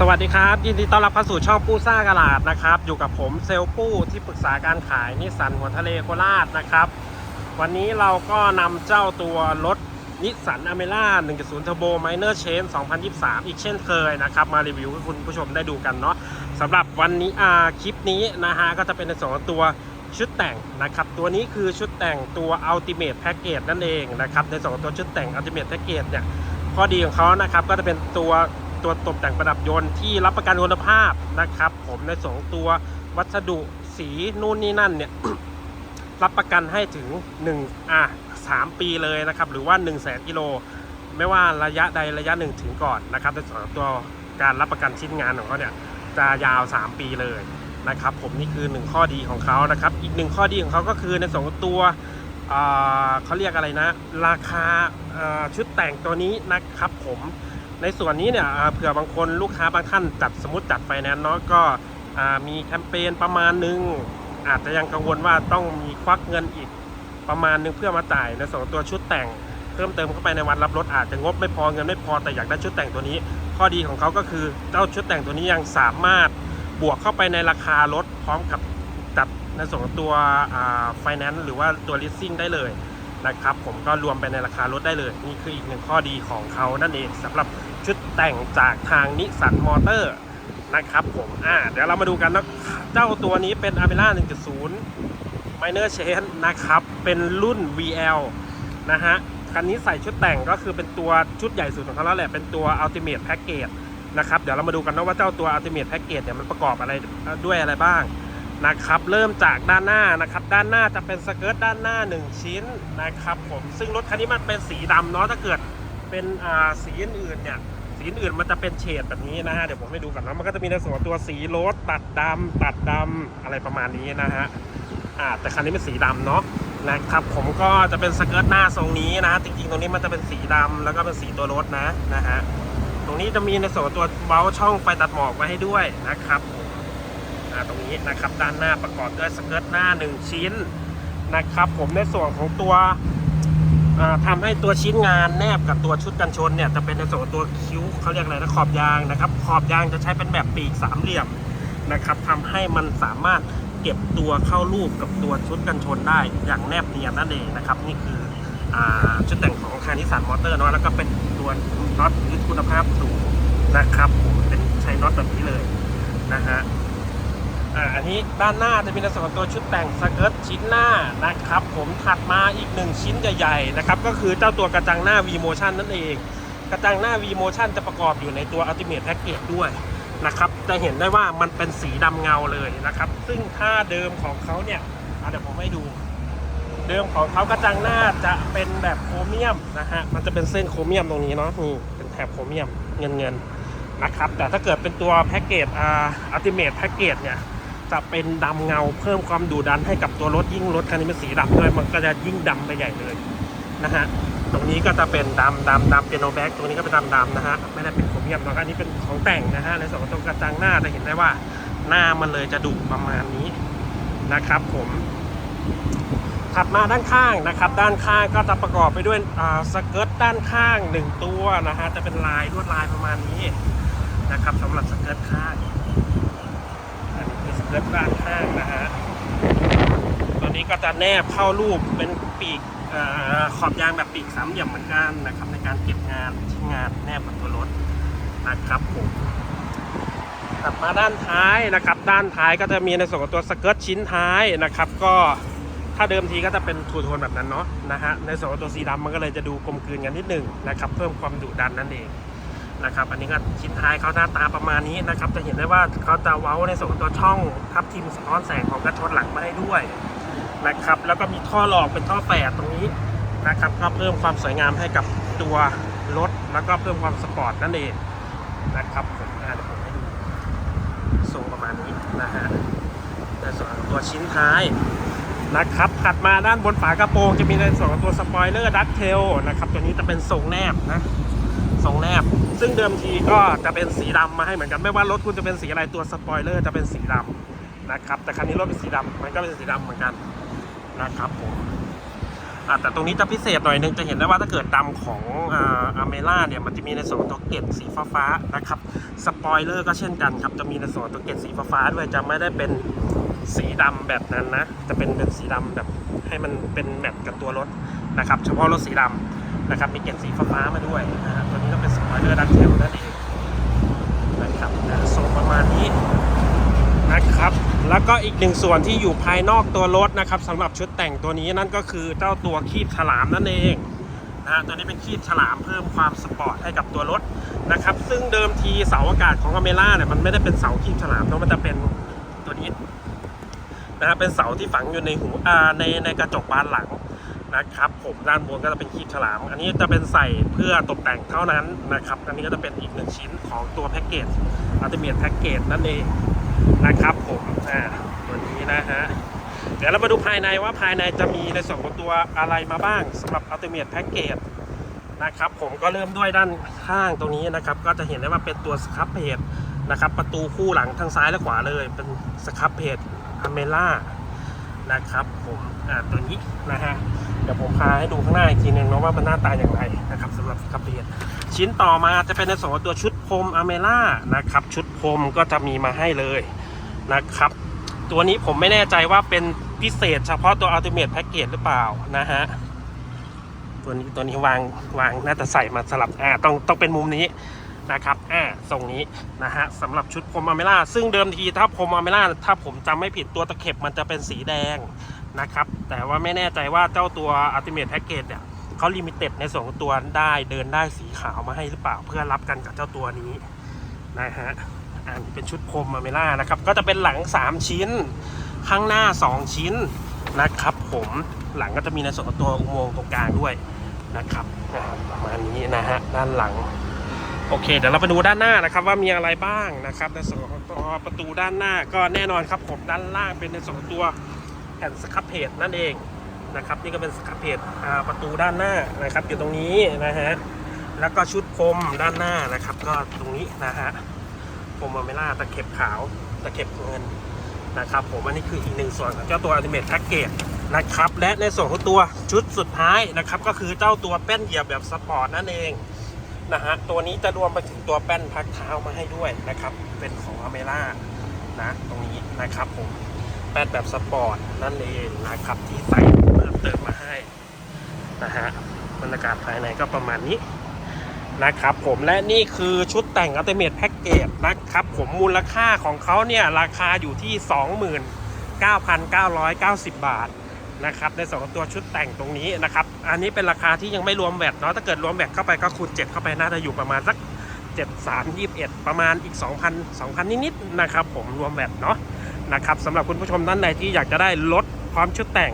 สวัสดีครับ ยินดีต้อนรับเข้าสู่ช่องปู้ซ่ากระลาดนะครับ อยู่กับผมเซลปู้ที่ปรึกษาการขายนิสสันหัวทะเลโคราชนะครับ วันนี้เราก็นำเจ้าตัวรถนิสสันอเมร่า1.0 Turbo Minor Change 2023 อีกเช่นเคยนะครับ มารีวิวให้คุณผู้ชมได้ดูกันเนาะสำหรับวันนี้อาคลิปนี้นะฮะก็จะเป็นในส่วนของตัวชุดแต่งนะครับตัวนี้คือชุดแต่งตัว Ultimate Package นั่นเองนะครับในส่วนของตัวชุดแต่ง Ultimate Package เนี่ยข้อดีของเขานะครับก็จะเป็นตัว ตัวตกแต่งประดับยนต์ที่รับประกันคุณภาพนะครับ ผมในสองตัววัสดุสีนู่นนี่นั่นเนี่ยรับประกันให้ถึง1อะ3ปีเลยนะครับ หรือว่า1 0 0 0 0แสนกิโลไม่ว่าระยะใดระยะหนึ่งถึงก่อนนะครับในส่วนของตัวการรับประกันชิ้นงานของเขาเนี่ยจะยาว 3 ปีเลยนะครับ ผมนี่คือ 1 ข้อดีของเขานะครับ อีกหนึ่งข้อดีของเขาก็คือในส่วนของตัวเขาเรียกอะไรนะ ราคาชุดแต่งตัวนี้นะครับผม ในส่วนนี้เนี่ยเผื่อบางคนลูกค้าบางท่านจัดสมมติจัดไฟแนนซ์เนาะก็มีแคมเปญประมาณนึง อาจจะยังกังวลว่าต้องมีควักเงินอีกประมาณนึงเพื่อมาจ่ายในส่วนตัวชุดแต่งเพิ่มเติมเข้าไปในวันรับรถอาจจะงบไม่พอเงินไม่พอแต่อยากได้ชุดแต่งตัวนี้ ข้อดีของเขาก็คือเจ้าชุดแต่งตัวนี้ยังสามารถบวกเข้าไปในราคารถพร้อมกับจัดในส่วนตัวไฟแนนซ์หรือว่าตัว leasing ได้เลย นะครับ ผมก็รวมไปในราคารถได้เลย นี่คืออีกหนึ่งข้อดีของเขานั่นเองสำหรับชุดแต่งจากทางนิสสันมอเตอร์นะครับผมอ่าเดี๋ยวเรามาดูกันนะเจ้าตัวนี้เป็น a m e r a 1.0 Minor Change นะครับ เป็นรุ่น VL นะฮะคันนี้ใส่ชุดแต่งก็คือเป็นตัวชุดใหญ่สุดของเขาแล้วแหละ เป็นตัว Ultimate Package นะครับ เดี๋ยวเรามาดูกันนะว่าเจ้าตัว Ultimate Package เนี่ยมันประกอบอะไรด้วยอะไรบ้าง นะครับ เริ่มจากด้านหน้านะครับ ด้านหน้าจะเป็นสเกิร์ตด้านหน้า 1 ชิ้นนะครับผมซึ่งรถคันนี้มันเป็นสีดำเนาะถ้าเกิดเป็นอ่าสีอื่นๆเนี่ยสีอื่นมันจะเป็นเฉดแบบนี้นะฮะเดี๋ยวผมให้ดูก่อนนะมันก็จะมีในส่วนของตัวสีโรสตัดดำตัดดำอะไรประมาณนี้นะฮะอ่าแต่คันนี้เป็นสีดำเนาะนะครับผมก็จะเป็นสเกิร์ตหน้าทรงนี้นะจริงๆตรงนี้มันจะเป็นสีดำแล้วก็เป็นสีตัวรถนะนะฮะตรงนี้จะมีในส่วนตัวเบลช่องไฟตัดหมอกไว้ให้ด้วยนะครับอ่า ตรงนี้นะครับด้านหน้าประกอบด้วยสเกิร์ตหน้า 1 ชิ้นนะครับ ผมในส่วนของตัวอ่าทำให้ตัวชิ้นงานแนบกับตัวชุดกันชนเนี่ยจะเป็นในส่วนตัวคิ้วเขาเรียกอะไรนะขอบยางนะครับ ขอบยางจะใช้เป็นแบบปีกสามเหลี่ยมนะครับทำให้มันสามารถเก็บตัวเข้ารูปกับตัวชุดกันชนได้อย่างแนบเนียนนั่นเองนะครับ นี่คืออชุดแต่งของคานิสันมอเตอร์เนาะแล้วก็เป็นตัวน็อตยึดคุณภาพสูงนะครับผมเป็นใช้น็อตแบบนี้เลยนะฮะ อ่าอันนี้ด้านหน้าจะมีในส่วนของตัวชุดแต่งสเกิร์ตชิ้นหน้านะครับ ผมถัดมาอีกหนึ่งชิ้นใหญ่ๆนะครับก็คือเจ้าตัวกระจังหน้า V Motion นั่นเอง กระจังหน้า V Motion จะประกอบอยู่ในตัว Ultimate Package ด้วยนะครับ จะเห็นได้ว่ามันเป็นสีดำเงาเลยนะครับ ซึ่งถ้าเดิมของเขาเนี่ยเดี๋ยวผมให้ดู เดิมของเขากระจังหน้าจะเป็นแบบโครเมียมนะฮะมันจะเป็นเส้นโครเมียมตรงนี้เนาะนี่เป็นแถบโครเมียมเงินเงินๆนะครับแต่ถ้าเกิดเป็นตัวแพ็กเกจอ่าอัลติเมทแพ็กเกจเนี่ย จะเป็นดำเงาเพิ่มความดุดันให้กับตัวรถยิ่งรถคันนี้เป็นสีดำด้วยมันก็จะยิ่งดำไปใหญ่เลยนะฮะตรงนี้ก็จะเป็นดำดำดำเปียโนแบ็กตรงนี้ก็เป็นดำดำนะฮะไม่ได้เป็นโครเมียมนะอันนี้เป็นของแต่งนะฮะในส่วนของตรงกระจังหน้าจะเห็นได้ว่าหน้ามันเลยจะดุประมาณนี้นะครับ ผมถัดมาด้านข้างนะครับ ด้านข้างก็จะประกอบไปด้วยสเกิร์ตด้านข้างหนึ่งตัวนะฮะจะเป็นลายลวดลายประมาณนี้นะครับสำหรับสเกิร์ตข้าง นนี้คือสเกิร์ตด้านข้างนะฮะตัวนี้ก็จะแนบเข้ารูปเป็นปีกอขอบยางแบบปีกสามเหลี่ยมเหมือนกันนะครับ ในการเก็บงานชิ้นงานแนบกับตัวรถนะครับผมถัดมาด้านท้ายนะครับ ด้านท้ายก็จะมีในส่วนของตัวสเกิร์ตชิ้นท้ายนะครับ ก็ถ้าเดิมทีก็จะเป็นทูโทนแบบนั้นเนาะนะฮะในส่วนของตัวสีดำมันก็เลยจะดูกลมกลืนกันนิดหนึงนะครับ เพิ่มความดุดันนั่นเอง นะครับ อันนี้ก็ชิ้นท้ายเขาหน้าตาประมาณนี้นะครับ จะเห็นได้ว่าเขาจะเว้าในส่วนตัวช่องทับทิมสะท้อนแสงของกระชนหลังมาให้ด้วยนะครับ แล้วก็มีท่อหลอกเป็นท่อแฝดตรงนี้นะครับ ก็เพิ่มความสวยงามให้กับตัวรถ แล้วก็เพิ่มความสปอร์ตนั่นเองนะครับผมอ่าเดี๋ยวผมให้ดูทรงประมาณนี้นะฮะในส่วนตัวชิ้นท้ายนะครับถัดมาด้านบนฝากระโปรงจะมีในส่วนของตัวสปอยเลอร์ดักเทลนะครับ ตัวนี้จะเป็นทรงแนบนะทรงแนบ ซึ่งเดิมทีก็จะเป็นสีดำมาให้เหมือนกัน ไม่ว่ารถคุณจะเป็นสีอะไรตัวสปอยเลอร์จะเป็นสีดำนะครับ แต่คันนี้รถเป็นสีดำมันก็เป็นสีดำเหมือนกันนะครับผมแต่ตรงนี้จะพิเศษหน่อยนึงจะเห็นได้ว่าถ้าเกิดดำของอาเมล่าเนี่ยมันจะมีในส่วนตัวเกล็ดสีฟ้าๆนะครับสปอยเลอร์ก็เช่นกันครับจะมีในส่วนตัวเกล็ดสีฟ้าๆด้วยจะไม่ได้เป็นสีดำแบบนั้นนะจะเป็นเป็นสีดำแบบให้มันเป็นแบบกับตัวรถนะครับ เฉพาะรถสีดำ นะครับมีเกล็ดสีฟ้ามาด้วยนะฮะตัวนี้ก็เป็นสปอยเลอร์ดันเทลนั่นเองนะครับนะทรงประมาณนี้นะครับ แล้วก็อีกหนึ่งส่วนที่อยู่ภายนอกตัวรถนะครับสำหรับชุดแต่งตัวนี้นั่นก็คือเจ้าตัวคีบฉลามนั่นเองนะฮะตัวนี้เป็นคีบฉลามเพิ่มความสปอร์ตให้กับตัวรถนะครับ ซึ่งเดิมทีเสาอากาศของอเมล่าเนี่ยมันไม่ได้เป็นเสาคีบฉลามเนอะมันจะเป็นตัวนี้นะฮะเป็นเสาที่ฝังอยู่ในหูอ่าในในกระจกบานหลัง นะครับ ผมด้านบนก็จะเป็นคีบฉลาม อันนี้จะเป็นใส่เพื่อตกแต่งเท่านั้นนะครับ อันนี้ก็จะเป็นอีกหนึ่งชิ้นของตัวแพ็กเกจอัลติเมทแพ็กเกจนั่นเองนะครับผมอ่าตัวนี้นะฮะเดี๋ยวเรามาดูภายในว่าภายในจะมีในส่วนของตัวอะไรมาบ้างสำหรับ Ultimate Package นะครับผมก็เริ่มด้วยด้านข้างตรงนี้นะครับ ก็จะเห็นได้ว่าเป็นตัวสครับเพจนะครับ ประตูคู่หลังทางซ้ายและขวาเลย เป็นสครับเพจอเมล่านะครับผมอ่าตัวนี้นะฮะ เดี๋ยวผมพาให้ดูข้างหน้าอีกทีหนึ่งนะว่ามันหน้าตาอย่างไรนะครับสำหรับสครับเพจชิ้นต่อมาจะเป็นในส่วนของตัวชุดพรมอเมล่านะครับ ชุดพรมก็จะมีมาให้เลยนะครับ ตัวนี้ผมไม่แน่ใจว่าเป็นพิเศษเฉพาะตัว Ultimate Package หรือเปล่านะฮะตัวนี้ตัวนี้วางวางน่าจะใส่มาสลับอ่าต้องต้องเป็นมุมนี้นะครับอ่าทรงนี้นะฮะสำหรับชุดพรมอเมล่าซึ่งเดิมทีถ้าพรมอเมล่าถ้าผมจำไม่ผิดตัวตะเข็บมันจะเป็นสีแดง นะครับ แต่ว่าไม่แน่ใจว่าเจ้าตัว Ultimate Package เนี่ยเขาลิมิเต็ดในส่วนของตัวได้เดินได้สีขาวมาให้หรือเปล่าเพื่อรับกันกับเจ้าตัวนี้นะฮะอันนี้เป็นชุดพรมอเมล่านะครับ ก็จะเป็นหลัง 3 ชิ้น ข้างหน้า 2 ชิ้นนะครับผมหลังก็จะมีในส่วนของตัวอุโมงค์ตรงกลางด้วยนะครับประมาณนี้นะฮะด้านหลังโอเคเดี๋ยวเราไปดูด้านหน้านะครับว่ามีอะไรบ้างนะครับในส่วนของตัวประตูด้านหน้าก็แน่นอนครับผมด้านล่างเป็นในส่วนตัว ผ่นสครับเพจนั่นเองนะครับ นี่ก็เป็นสครับเพจประตูด้านหน้านะครับ อยู่ตรงนี้นะฮะแล้วก็ชุดพรมด้านหน้านะครับ ก็ตรงนี้นะฮะโฟมอเมล่าตะเข็บขาวตะเข็บเงินนะครับ ผมอันนี้คืออีกหนึ่งส่วนของเจ้าตัว Ultimate Package นะครับ และในส่วนของตัวชุดสุดท้ายนะครับ ก็คือเจ้าตัวแป้นเหยียบแบบสปอร์ตนั่นเองนะฮะตัวนี้จะรวมไปถึงตัวแป้นพักเท้ามาให้ด้วยนะครับ เป็นของอเมล่านะตรงนี้นะครับผม แป้นแบบสปอร์ตนั่นเองนะครับที่ใส่เพิ่มเติมมาให้นะฮะบรรยากาศภายในก็ประมาณนี้นะครับผมและนี่คือชุดแต่งอัลติเมทแพ็กเกจนะครับผมมูลค่าของเขาเนี่ยราคาอยู่ที่ 29,990 บาทนะครับในสองตัวชุดแต่งตรงนี้นะครับอันนี้เป็นราคาที่ยังไม่รวมแวตเนาะถ้าเกิดรวมแวตเข้าไปก็คูณ7เข้าไปน่าจะอยู่ประมาณสัก 7 3 21 ประมาณอีก 2,000 2,000 นิดๆนะครับผมรวมแวตเนาะ นะครับสำหรับคุณผู้ชมท่านใดที่อยากจะได้รถพร้อมชุดแต่ง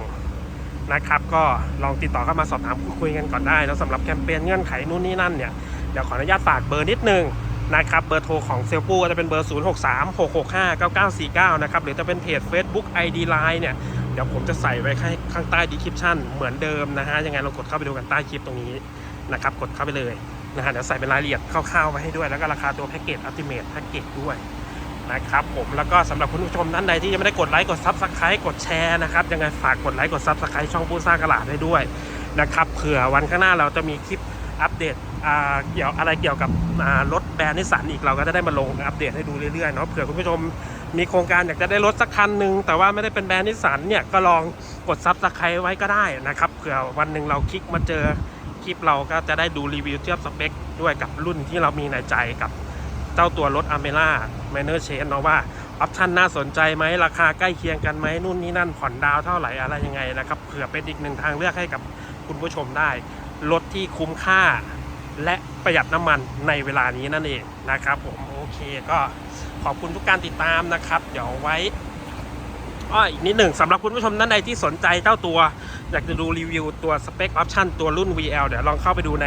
นะครับก็ลองติดต่อเข้ามาสอบถามคุยกันก่อนได้แล้วสำหรับแคมเปญเงื่อนไขนู่นนี่นั่นเนี่ยเดี๋ยวขออนุญาตฝากเบอร์นิดนึงนะครับเบอร์โทรของเซลปูก็จะเป็นเบอร์ 0 6 3 6 6 5 9 9 4 9 นะครับหรือจะเป็นเพจ Facebook ID Line เนี่ยเดี๋ยวผมจะใส่ไว้ให้ข้างใต้ดีคริปชั่นเหมือนเดิมนะฮะยังไงเรากดเข้าไปดูกันใต้คลิปตรงนี้นะครับกดเข้าไปเลยนะฮะเดี๋ยวใส่เป็นรายละเอียดคร่าวๆไว้ให้ด้วยแล้วก็ราคาตัวแพ็กเกจอัลติเมทแพ็กเกจด้วย นะครับผมแล้วก็สำหรับคุณผู้ชมท่านใดที่ยังไม่ได้กดไลค์กดซับสไครต์กดแชร์นะครับยังไงฝากกดไลค์กดซับสไครต์ช่องผู้สร้างกระลาดได้ด้วยนะครับเผื่อวันข้างหน้าเราจะมีคลิปอัปเดตเกี่ยวอะไรเกี่ยวกับรถแบรนด์นิสสันอีกเราก็จะได้มาลงอัปเดตให้ดูเรื่อยๆเนาะเผื่อคุณผู้ชมมีโครงการอยากจะได้รถสักคันหนึ่งแต่ว่าไม่ได้เป็นแบรนด์นิสสันเนี่ยก็ลองกดซับสไครต์ไว้ก็ได้นะครับเผื่อวันหนึ่งเราคลิกมาเจอคลิปเราก็จะได้ดูรีวิวเทียบสเปคด้วยกับรุ่นที่เรามีในใจกับ จ้าตัวรถอเมล่าแมนเนอร์เชนเนาะว่าออปชันน่าสนใจไหมราคาใกล้เคียงกันไหมนู่นนี่นั่นผ่อนดาวเท่าไหร่อะไรยังไงนะครับเผื่อเป็นอีกหนึ่งทางเลือกให้กับคุณผู้ชมได้รถที่คุ้มค่า และประหยัดน้ำมันในเวลานี้นั่นเองนะครับผมโอเคก็ขอบคุณทุกการติดตามนะครับ เดี๋ยวไว้อ้ออีกนิดหนึ่งสำหรับคุณผู้ชมท่านใดที่สนใจเจ้าตัว อยากจะดูรีวิวตัวสเปคออปชันตัวรุ่น VL เดี๋ยวลองเข้าไปดูใน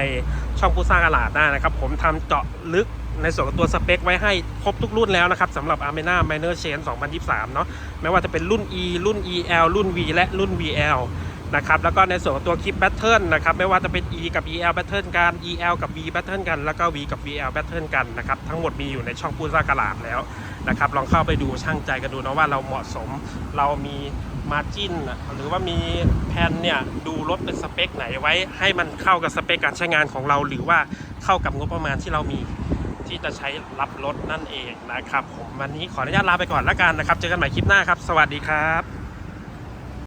ช่องผู้สร้างตลาดได้นะครับ ผมทำเจาะลึกในส่วนของตัวสเปคไว้ให้ครบทุกรุ่นแล้วนะครับสำหรับ Armena Minor Chain 2023 เนาะไม่ว่าจะเป็นรุ่น E รุ่น EL รุ่น V และรุ่น VL นะครับแล้วก็ในส่วนของตัวคลิปแบตเทิลนะครับไม่ว่าจะเป็น E กับ EL แบตเทิลกัน EL กับ V แบตเทิลกันแล้วก็ V กับ VL แบตเทิลกันนะครับทั้งหมดมีอยู่ในช่องผู้สร้างตลาดแล้ว นะครับ ลองเข้าไปดูช่างใจกันดูนะว่าเราเหมาะสมเรามีมาจิ้นหรือว่ามีแผนเนี่ยดูรถเป็นสเปคไหนไว้ ให้มันเข้ากับสเปคการใช้งานของเรา หรือว่าเข้ากับงบประมาณที่เรามีที่จะใช้รับรถนั่นเองนะครับผมวันนี้ขออนุญาตลาไปก่อนแล้วกันนะครับ เจอกันใหม่คลิปหน้าครับ สวัสดีครับ